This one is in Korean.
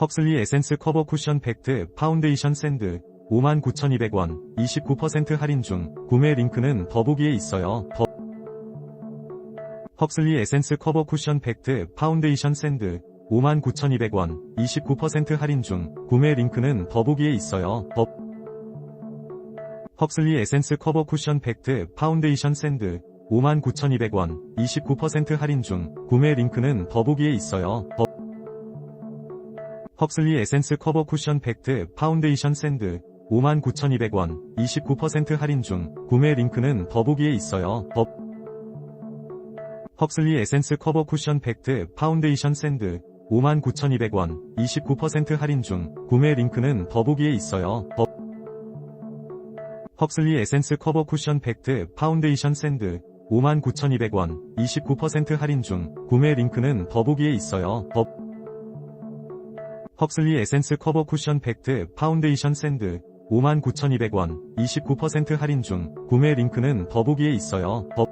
헉슬리 에센스 커버 쿠션 팩트 파운데이션 샌드 59,200원 29% 할인 중 구매 링크는 더보기에 있어요. 더 헉슬리 에센스 커버 쿠션 팩트 파운데이션 샌드 59,200원 29% 할인 중 구매 링크는 더보기에 있어요. 더 헉슬리 에센스 커버 쿠션 팩트 파운데이션 샌드 59,200원 29% 할인 중 구매 링크는 더보기에 있어요. 더 헉슬리 에센스 커버 쿠션 팩트 파운데이션 샌드 59,200원 29% 할인 중 구매 링크는 더보기에 있어요. 더 헉슬리 에센스 커버 쿠션 팩트 파운데이션 샌드 59,200원 29% 할인 중 구매 링크는 더보기에 있어요. 더 헉슬리 에센스 커버 쿠션 팩트 파운데이션 샌드 59,200원 29% 할인 중 구매 링크는 더보기에 있어요. 더 헉슬리 에센스 커버 쿠션 팩트 파운데이션 샌드 59,200원 29% 할인 중 구매 링크는 더보기에 있어요. 더